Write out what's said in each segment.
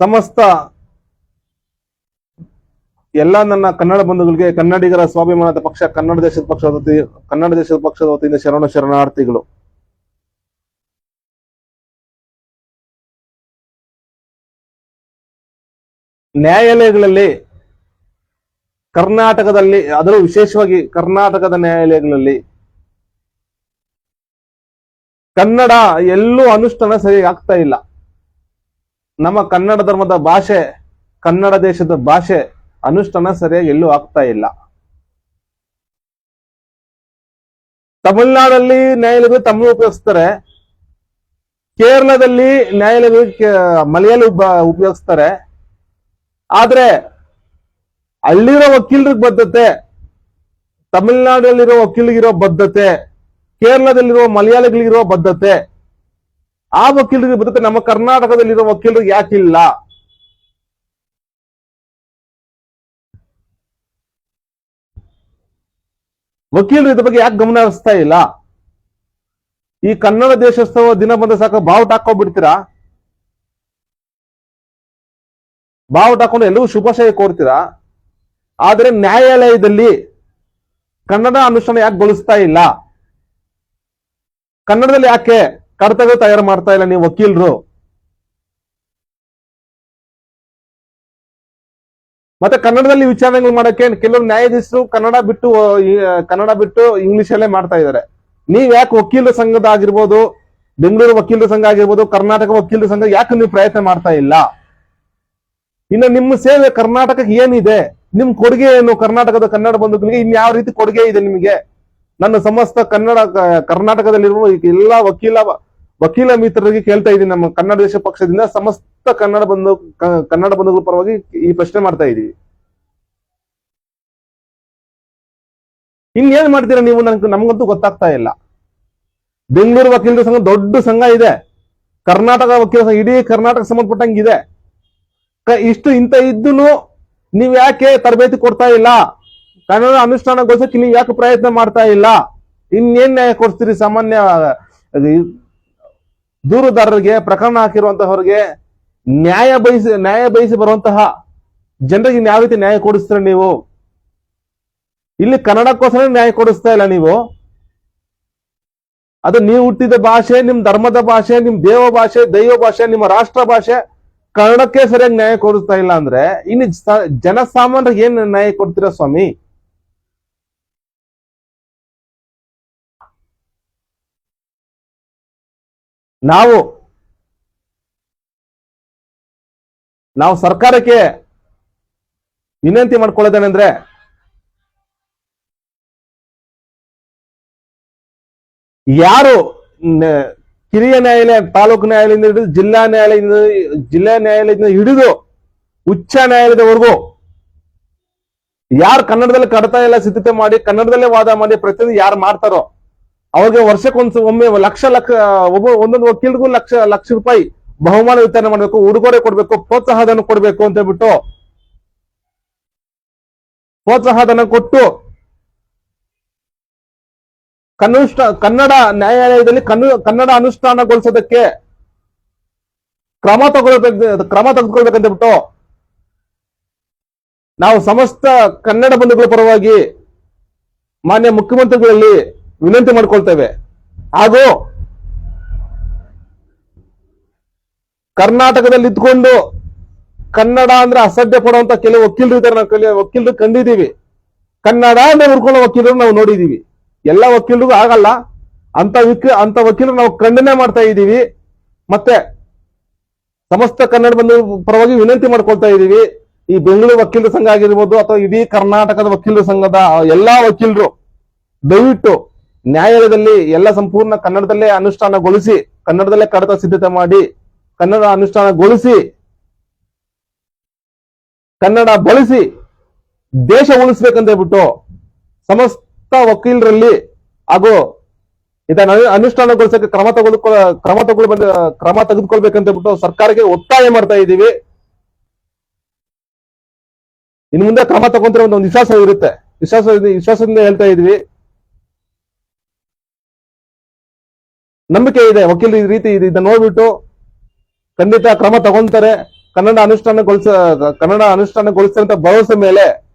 ಸಮಸ್ತ ಎಲ್ಲ ನನ್ನ ಕನ್ನಡ ಬಂಧುಗಳಿಗೆ, ಕನ್ನಡಿಗರ ಸ್ವಾಭಿಮಾನದ ಪಕ್ಷ, ಕನ್ನಡ ದೇಶದ ಪಕ್ಷದ ಕನ್ನಡ ದೇಶದ ಪಕ್ಷದ ವತಿಯಿಂದ ಶರಣ ಶರಣಾರ್ಥಿಗಳು. ನ್ಯಾಯಾಲಯಗಳಲ್ಲಿ, ಕರ್ನಾಟಕದಲ್ಲಿ, ಅದರಲ್ಲೂ ವಿಶೇಷವಾಗಿ ಕರ್ನಾಟಕದ ನ್ಯಾಯಾಲಯಗಳಲ್ಲಿ, ಕನ್ನಡ ಎಲ್ಲೂ ಅನುಷ್ಠಾನ ಸರಿಯಾಗಿ ಆಗ್ತಾ ಇಲ್ಲ. ನಮ್ಮ ಕನ್ನಡ ಧರ್ಮದ ಭಾಷೆ, ಕನ್ನಡ ದೇಶದ ಭಾಷೆ ಅನುಷ್ಠಾನ ಸರಿಯಾಗಿ ಎಲ್ಲೂ ಆಗ್ತಾ ಇಲ್ಲ. ತಮಿಳುನಾಡಲ್ಲಿ ನ್ಯಾಯಾಲಯಗಳು ತಮಿಳು ಉಪಯೋಗಿಸ್ತಾರೆ. ಕೇರಳದಲ್ಲಿ ನ್ಯಾಯಾಲಯಗಳು ಮಲಯಾಳಿ ಉಪ- ಉಪಯೋಗಿಸ್ತಾರೆ. ಆದ್ರೆ, ಅಲ್ಲಿರೋ ವಕೀಲರಿಗೆ ಬದ್ಧತೆ, ತಮಿಳುನಾಡಲ್ಲಿರೋ ವಕೀಲಿಗಿರೋ ಬದ್ಧತೆ, ಕೇರಳದಲ್ಲಿರೋ ಮಲಯಾಳಿಗಳಿಗಿರೋ ಬದ್ಧತೆ ಆ ವಕೀಲರಿಗೆ ಬದುಕು ನಮ್ಮ ಕರ್ನಾಟಕದಲ್ಲಿರೋ ವಕೀಲರು ಯಾಕಿಲ್ಲ ವಕೀಲರು ಇದ್ರ ಬಗ್ಗೆ ಯಾಕೆ ಗಮನ ಹರಿಸ್ತಾ ಇಲ್ಲ? ಈ ಕನ್ನಡ ದೇಶೋತ್ಸವ ದಿನ ಬಂದ ಸಾಕು, ಬಾವುಟ ಹಾಕೊಂಡ್ಬಿಡ್ತೀರಾ ಬಾವುಟ ಹಾಕೊಂಡು ಎಲ್ಲವೂ ಶುಭಾಶಯ ಕೋರ್ತೀರಾ? ಆದರೆ ನ್ಯಾಯಾಲಯದಲ್ಲಿ ಕನ್ನಡ ಅನುಷ್ಠಾನ ಯಾಕೆ ಬಳಸ್ತಾ ಇಲ್ಲ? ಕನ್ನಡದಲ್ಲಿ ಯಾಕೆ ಕಡತಗಳು ತಯಾರು ಮಾಡ್ತಾ ಇಲ್ಲ ನೀವು ವಕೀಲರು. ಮತ್ತೆ ಕನ್ನಡದಲ್ಲಿ ವಿಚಾರಣೆಗಳು ಮಾಡಕ್ಕೆ ಕೆಲವರು ನ್ಯಾಯಾಧೀಶರು ಕನ್ನಡ ಬಿಟ್ಟು ಕನ್ನಡ ಬಿಟ್ಟು ಇಂಗ್ಲಿಷ್ ಅಲ್ಲೇ ಮಾಡ್ತಾ ಇದ್ದಾರೆ. ನೀವ್ ಯಾಕೆ ವಕೀಲರ ಸಂಘದ ಆಗಿರ್ಬೋದು, ಬೆಂಗಳೂರು ವಕೀಲರ ಸಂಘ ಆಗಿರ್ಬೋದು, ಕರ್ನಾಟಕ ವಕೀಲರ ಸಂಘ ಯಾಕೆ ನೀವು ಪ್ರಯತ್ನ ಮಾಡ್ತಾ ಇಲ್ಲ? ಇನ್ನು ನಿಮ್ಮ ಸೇವೆ ಕರ್ನಾಟಕಕ್ಕೆ ಏನಿದೆ? ನಿಮ್ ಕೊಡುಗೆ ಏನು? ಕರ್ನಾಟಕದ ಕನ್ನಡ ಬಂಧುಗಳಿಗೆ ಇನ್ ಯಾವ ರೀತಿ ಕೊಡುಗೆ ಇದೆ ನಿಮಗೆ? ನನ್ನ ಸಮಸ್ತ ಕನ್ನಡ ಕರ್ನಾಟಕದಲ್ಲಿರುವ ಎಲ್ಲಾ ವಕೀಲ ವಕೀಲ ಮಿತ್ರರಿಗೆ ಕೇಳ್ತಾ ಇದ್ದೀನಿ. ನಮ್ಮ ಕನ್ನಡ ದೇಶ ಪಕ್ಷದಿಂದ ಸಮಸ್ತ ಕನ್ನಡ ಬಂಧು ಕನ್ನಡ ಬಂಧುಗಳ ಪರವಾಗಿ ಈ ಪ್ರಶ್ನೆ ಮಾಡ್ತಾ ಇದ್ದೀವಿ. ಇನ್ನೇನ್ ಮಾಡ್ತೀರಾ ನೀವು? ನನ್ಗೆ, ನಮ್ಗಂತೂ ಗೊತ್ತಾಗ್ತಾ ಇಲ್ಲ. ಬೆಂಗಳೂರು ವಕೀಲರ ಸಂಘ ದೊಡ್ಡ ಸಂಘ ಇದೆ. ಕರ್ನಾಟಕ ವಕೀಲ ಸಂಘ, ಇಡೀ ಕರ್ನಾಟಕ ಸಂಬಂಧಪಟ್ಟಂಗಿದೆ ಇಷ್ಟು ಇಂತ ಇದ್ದು ನೀವ್ ಯಾಕೆ ತರಬೇತಿ ಕೊಡ್ತಾ ಇಲ್ಲ? ಕನ್ನಡ ಅನುಷ್ಠಾನಗೊಳಿಸಕ್ಕೆ ನೀವ್ ಯಾಕೆ ಪ್ರಯತ್ನ ಮಾಡ್ತಾ ಇಲ್ಲ? ಇನ್ನೇನ್ ನ್ಯಾಯ ಕೊಡ್ತೀರಿ ಸಾಮಾನ್ಯ ದೂರುದಾರರಿಗೆ ಪ್ರಕರಣ ಹಾಕಿರುವಂತಹವರಿಗೆ ನ್ಯಾಯ ಬಯಸಿ ನ್ಯಾಯ ಬಯಸಿ ಬರುವಂತಹ ಜನರಿಗೆ ಯಾವ ರೀತಿ ನ್ಯಾಯ ಕೊಡಿಸ್ತೀರ ನೀವು? ಇಲ್ಲಿ ಕನ್ನಡಕ್ಕೋಸ್ಕರ ನ್ಯಾಯ ಕೊಡಿಸ್ತಾ ಇಲ್ಲ ನೀವು. ಅದು ನೀವು ಹುಟ್ಟಿದ ಭಾಷೆ, ನಿಮ್ ಧರ್ಮದ ಭಾಷೆ, ನಿಮ್ ದೇವ ಭಾಷೆ, ದೈವ ಭಾಷೆ, ನಿಮ್ಮ ರಾಷ್ಟ್ರ ಭಾಷೆ ಕನ್ನಡಕ್ಕೆ ಸರಿಯಾಗಿ ನ್ಯಾಯ ಕೊಡಿಸ್ತಾ ಇಲ್ಲ ಅಂದ್ರೆ ಇನ್ನು ಜನಸಾಮಾನ್ಯರಿಗೆ ಏನ್ ನ್ಯಾಯ ಕೊಡ್ತೀರಾ ಸ್ವಾಮಿ? ನಾವು ನಾವು ಸರ್ಕಾರಕ್ಕೆ ವಿನಂತಿ ಮಾಡ್ಕೊಳ್ಳೋದೇನೆಂದ್ರೆ ಯಾರು ಕಿರಿಯ ನ್ಯಾಯಾಲಯ, ತಾಲೂಕು ನ್ಯಾಯಾಲಯದಿಂದ ಹಿಡಿದು ಜಿಲ್ಲಾ ನ್ಯಾಯಾಲಯದಿಂದ ಜಿಲ್ಲಾ ನ್ಯಾಯಾಲಯದಿಂದ ಹಿಡಿದು ಉಚ್ಚ ನ್ಯಾಯಾಲಯದವರೆಗೂ, ಯಾರು ಕನ್ನಡದಲ್ಲಿ ಕಡತ ಎಲ್ಲ ಸಿದ್ಧತೆ ಮಾಡಿ, ಕನ್ನಡದಲ್ಲೇ ವಾದ ಮಾಡಿ, ಪ್ರತಿಯೊಂದು ಯಾರು ಮಾಡ್ತಾರೋ ಅವ್ರಿಗೆ ವರ್ಷಕ್ಕೊಂದ್ಸ ಒಮ್ಮೆ ಲಕ್ಷ ಲಕ್ಷ, ಒಬ್ಬ ಒಂದೊಂದು ವಕೀಲರಿಗೂ ಲಕ್ಷ ಲಕ್ಷ ರೂಪಾಯಿ ಬಹುಮಾನ ವಿತರಣೆ ಮಾಡಬೇಕು, ಉಡುಗೊರೆ ಕೊಡಬೇಕು, ಪ್ರೋತ್ಸಾಹಧನ ಕೊಡ್ಬೇಕು ಅಂತ ಹೇಳ್ಬಿಟ್ಟು ಪ್ರೋತ್ಸಾಹಧನ ಕೊಟ್ಟು ಕನ್ನುಷ್ಟ ಕನ್ನಡ ನ್ಯಾಯಾಲಯದಲ್ಲಿ ಕನ್ನು ಕನ್ನಡ ಅನುಷ್ಠಾನಗೊಳಿಸೋದಕ್ಕೆ ಕ್ರಮ ತಗೊಳ್ಬೇಕು, ಕ್ರಮ ತೆಗೆದುಕೊಳ್ಬೇಕಂತ ಹೇಳ್ಬಿಟ್ಟು ನಾವು ಸಮಸ್ತ ಕನ್ನಡ ಬಂಧುಗಳ ಪರವಾಗಿ ಮಾನ್ಯ ಮುಖ್ಯಮಂತ್ರಿಗಳಲ್ಲಿ ವಿನಂತಿ ಮಾಡ್ಕೊಳ್ತೇವೆ. ಹಾಗೂ ಕರ್ನಾಟಕದಲ್ಲಿ ಇದ್ಕೊಂಡು ಕನ್ನಡ ಅಂದ್ರೆ ಅಸಡ್ಡೆ ಪಡುವಂತ ಕೆಲವು ವಕೀಲರು ಇದ್ದಾರೆ ನಾವು ವಕೀಲರು ಕಂಡಿದೀವಿ ಕನ್ನಡ ಅಂದ್ರೆ ಹುಡ್ಕೊಳ್ಳೋ ವಕೀಲರು ನಾವು ನೋಡಿದೀವಿ ಎಲ್ಲ ವಕೀಲರಿಗೂ ಆಗಲ್ಲ. ಅಂತ ವಕೀಲ ಅಂತ ವಕೀಲರು ನಾವು ಖಂಡನೆ ಮಾಡ್ತಾ ಇದ್ದೀವಿ. ಮತ್ತೆ ಸಮಸ್ತ ಕನ್ನಡ ಬಂಧು ಪರವಾಗಿ ವಿನಂತಿ ಮಾಡ್ಕೊಳ್ತಾ ಇದ್ದೀವಿ. ಈ ಬೆಂಗಳೂರು ವಕೀಲರ ಸಂಘ ಆಗಿರ್ಬೋದು ಅಥವಾ ಇಡೀ ಕರ್ನಾಟಕದ ವಕೀಲರ ಸಂಘದ ಎಲ್ಲಾ ವಕೀಲರು ದಯವಿಟ್ಟು ನ್ಯಾಯಾಲಯದಲ್ಲಿ ಎಲ್ಲ ಸಂಪೂರ್ಣ ಕನ್ನಡದಲ್ಲೇ ಅನುಷ್ಠಾನಗೊಳಿಸಿ, ಕನ್ನಡದಲ್ಲೇ ಕಡತ ಸಿದ್ಧತೆ ಮಾಡಿ, ಕನ್ನಡ ಅನುಷ್ಠಾನಗೊಳಿಸಿ, ಕನ್ನಡ ಬಳಸಿ ದೇಶ ಉಳಿಸ್ಬೇಕಂತ ಹೇಳ್ಬಿಟ್ಟು ಸಮಸ್ತ ವಕೀಲರಲ್ಲಿ ಹಾಗೂ ಇದನ್ನ ಅನು- ಅನುಷ್ಠಾನಗೊಳಿಸಕ್ಕೆ ಕ್ರಮ ತಗೊಳ್ಕೊ ಕ್ರಮ ತಗೊಳ್ಬ ಕ್ರಮ ತೆಗೆದುಕೊಳ್ಬೇಕಂತ ಹೇಳ್ಬಿಟ್ಟು ಸರ್ಕಾರಕ್ಕೆ ಒತ್ತಾಯ ಮಾಡ್ತಾ ಇದ್ದೀವಿ. ಇನ್ ಮುಂದೆ ಕ್ರಮ ತಗೊಂಡ್ರೆ ಒಂದು ವಿಶ್ವಾಸ ಇರುತ್ತೆ. ವಿಶ್ವಾಸ ವಿಶ್ವಾಸದಿಂದ ಹೇಳ್ತಾ ಇದೀವಿ ನಂಬಿಕೆ ಇದೆ, ವಕೀಲ ಈ ರೀತಿ ಇದು- ಇದನ್ನ ನೋಡ್ಬಿಟ್ಟು ಖಂಡಿತ ಕ್ರಮ ತಗೊಂತಾರೆ. ಕನ್ನಡ ಅನುಷ್ಠಾನಗೊಳಿಸ, ಕನ್ನಡ ಅನುಷ್ಠಾನಗೊಳಿಸಿದಂತ ಭರವಸೆ ಮೇಲೆ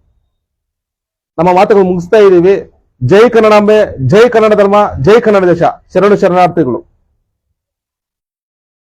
ನಮ್ಮ ಮಾತುಗಳು ಮುಗಿಸ್ತಾ ಇದ್ದೀವಿ ಜೈ ಕನ್ನಡಾಂಬೆ ಜೈ ಕನ್ನಡ ಧರ್ಮ, ಜೈ ಕನ್ನಡ ದೇಶ. ಶರಣು ಶರಣಾರ್ಥಿಗಳು.